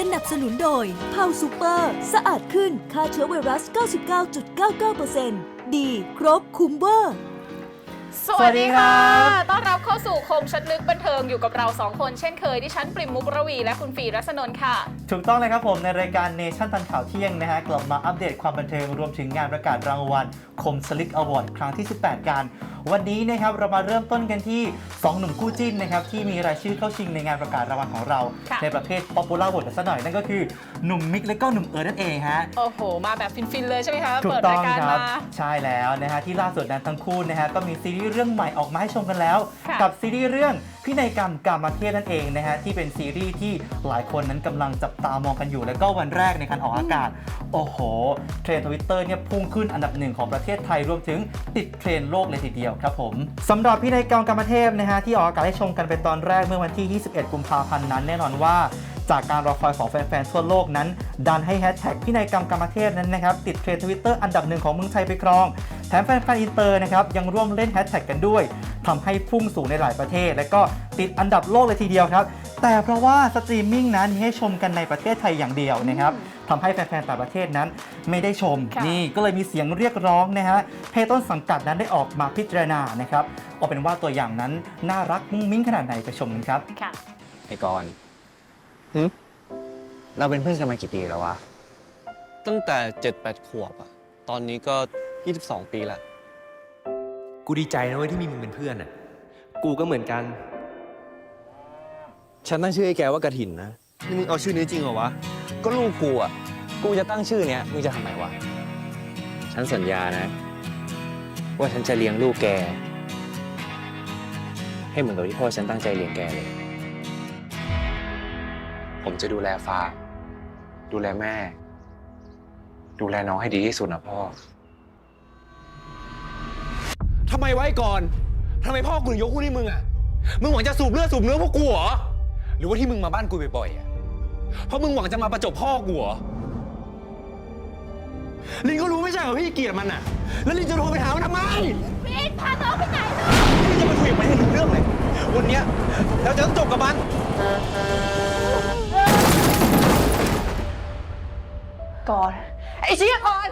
นุนโดยพาวซูเปอร์ สะอาดขึ้นฆ่าเชื้อไวรัส 99.99%ดีครบคุ้มเวอร์ สวัสดีค่ะ สวัสดีครับ ต้อนรับเข้าสู่คมชัดลึกบันเทิงอยู่กับเราสองคนเช่นเคย ดิฉันปริมมุกระวี และคุณฟีรัศนนท์ค่ะ ถูกต้องเลยครับผมในรายการเนชั่นทันข่าวเที่ยงนะฮะกลับมาอัปเดตความบันเทิงรวมถึงงานประกาศรางวัลคมสลิกอวอร์ดครั้งที่ 18กัน วันนี้นะครับเรามาเริ่มต้นกันที่ 2 หนุ่มคู่จิ้นนะครับที่มีรายชื่อเข้าชิงในงานประกาศรางวัลของเรา ค่ะ ในประเภท Popular Vote ซะหน่อยนั่นก็คือหนุ่มมิกและก็หนุ่มเอิร์ธนั่นเองฮะ โอ้โห มาแบบฟิน ๆ เลยใช่ไหมคะ ถูกเปิดต้ราองยการครับ มา ใช่แล้วนะฮะที่ล่าสุดนั้นทั้งคู่นะฮะก็มีซีรีส์เรื่องใหม่ออกมาให้ชมกันแล้ว ค่ะ กับซีรีส์เรื่องพินัยกรรมกรรมเทพนั่นเองนะฮะที่เป็นซีรีส์ที่หลายคนนั้นกำลังจับตามองกันอยู่ แล้วก็วันแรกในการออกอากาศ โอ้โห เทรนทวิตเตอร์ Twitter เนี่ยพุ่งขึ้นอันดับหนึ่งของประเทศไทยรวมถึงติดเทรนด์โลกเลยทีเดียวครับผมสำหรับพินัยกรรมกรรมเทพนะฮะที่ออกอากาศให้ชมกันเป็นตอนแรกเมื่อวันที่ 21 กุมภาพันธ์นั้น แน่นอนว่าจากการรอคอยของแฟนๆทั่วโลกนั้น ดันให้แฮชแท็กพินัยกรรมกรรมเทพนั้นนะครับติดเทรนด์ทวิตเตอร์อันดับหนึ่งของเมืองไทยไปครอง แถมแฟนๆอินเตอร์นะครับยังร่วมเล่นแฮชแท็กกันด้วยทำให้พุ่งสูงในหลายประเทศ และก็ติดอันดับโลกเลยทีเดียวครับ แต่เพราะว่าสตรีมมิ่งนั้นมีให้ชมกันในประเทศไทยอย่างเดียวนะครับทำให้แฟนๆต่างประเทศนั้นไม่ได้ชม ค่ะ นี่ก็เลยมีเสียงเรียกร้องนะฮะให้ต้นสังกัดนั้นได้ออกมาพิจารณานะครับเอาเป็นว่าตัวอย่างนั้นน่ารักมุ้งมิ้งขนาดไหนไปชมกันครับ ค่ะ ไอ้กรณ์หึ เราเป็นเพื่อนกันมากี่ปีแล้ววะ ตั้งแต่ 7-8 ขวบอะตอนนี้ก็ 22 ปีละ กูดีใจนะเว้ยที่มีมึงเป็นเพื่อนอะ กูก็เหมือนกัน ฉันตั้งชื่อให้แกว่ากระถินนะ นี่มึงเอาชื่อนี้จริงเหรอวะ ก็ลูกกูอะ กูจะตั้งชื่อเนี้ยมึงจะทำไมวะ ฉันสัญญานะ ว่าฉันจะเลี้ยงลูกแก ให้เหมือนกับที่พ่อฉันตั้งใจเลี้ยงแกเลย ผมจะดูแลฟ้า ดูแลแม่ ดูแลน้องให้ดีที่สุดนะพ่อ ทำไมไว้ก่อน ทำไมพ่อกูถึงยกคู่ให้มึงอะมึงหวังจะสูบเลือดสูบเนื้อพวกกูเหรอ หรือว่าที่มึงมาบ้านกูบ่อยๆอะเพราะมึงหวังจะมาประจบพ่อกูเหรอ ลินก็รู้ไม่ใช่เหรอพี่เกลียดมันอะแล้วลินจะโทรไปหามันทำไมพี่พาน้องไปไหนลินจะมาคุยกับมันให้รู้เรื่องเลย วันเนี้ยเราจะต้องจบกับมัน ก่อน ไอ้เชี่ยก่อน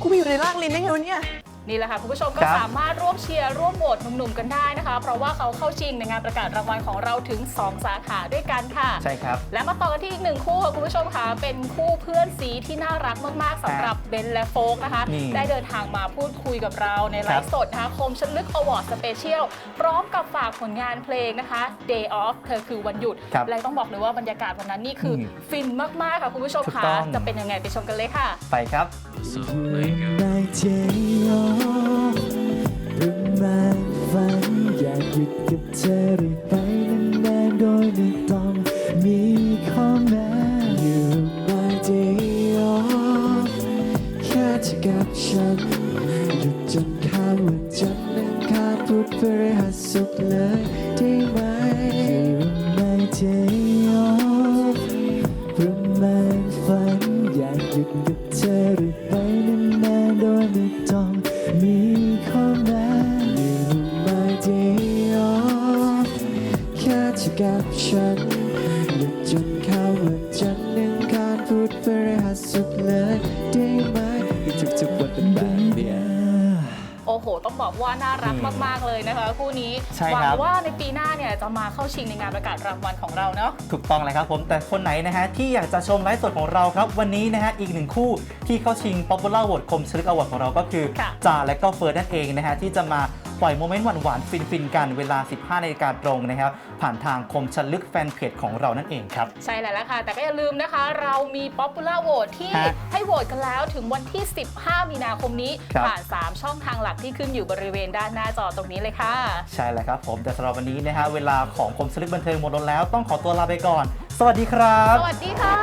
กูไปอยู่ในร่างลินได้ไงวะเนี่ย นี่แหละค่ะ คุณผู้ชมก็ครับ สามารถร่วมเชียร์ร่วมโหวตหนุ่มๆกันได้นะคะ เพราะว่าเขาเข้าชิงในงานประกาศรางวัลของเราถึง 2 สาขาด้วยกันค่ะ ใช่ครับ และมาต่อกันที่อีกหนึ่งคู่ค่ะคุณผู้ชมค่ะเป็นคู่เพื่อนซีที่น่ารักมากๆสำหรับเบนและโฟกนะคะ นี่ได้เดินทางมาพูดคุยกับเราในไลครับฟ์สดนะคะคมชันลึกอวอร์ดสเปเชียลพร้อมกับฝากผลงานเพลงนะคะ Day Off เธอคือวันหยุด ครับและต้องบอกเลยว่าบรรยากาศวันนั้นนี่คืออมฟินมากๆค่ะคุณผู้ชมถูกค่ะต้อง จะเป็นยังไงไปชมกันเลยค่ะ ไปครับไม่เจยอรู้ เลยได้ไหมอยู่ไม่เจยอประมาณฝันอยากหยุดกับเธอเรื่อไปนานๆโดยไม่ต้องมีข้อแม้อยู่มาเดียวแค่เธอกับฉันหยุดจนเข้าวันจันทร์อังคาร ต้องบอกว่าน่ารักมาก ๆ เลยนะคะ คู่นี้ใช่หวัครับ ว่าในปีหน้าเนี่ยจะมาเข้าชิงในงานประกาศรางวัลของเราเนาะ ถูกต้องเลยครับผมแต่คนไหนนะฮะที่อยากจะชมไลฟ์สดของเราครับ วันนี้นะฮะอีกหนึ่งคู่ที่เข้าชิง Popular Vote คมชลึกอวอร์ดของเราก็คือค่ะ จ่าและก็เฟิร์สนั่นเองนะฮะที่จะมา ปล่อยโมเมนต์หวานๆฟินๆกันเวลา 15นาฬิกาตรงนะครับผ่านทางคมชลึกแฟนเพจของเรานั่นเองครับ ใช่แล้วล่ะค่ะ แต่ก็อย่าลืมนะคะ เรามี Popular Vote ที่ฮะให้โหวตกันแล้วถึงวันที่ 15 มีนาคมนี้ครับ ผ่าน 3 ช่องทางหลักที่ขึ้นอยู่บริเวณด้านหน้าจอตรงนี้เลยค่ะ ใช่แล้วครับผมแต่สำหรับวันนี้นะฮะเวลาของคมชลึกบันเทิงหมดลงแล้วต้องขอตัวลาไปก่อน สวัสดีครับ สวัสดีค่ะ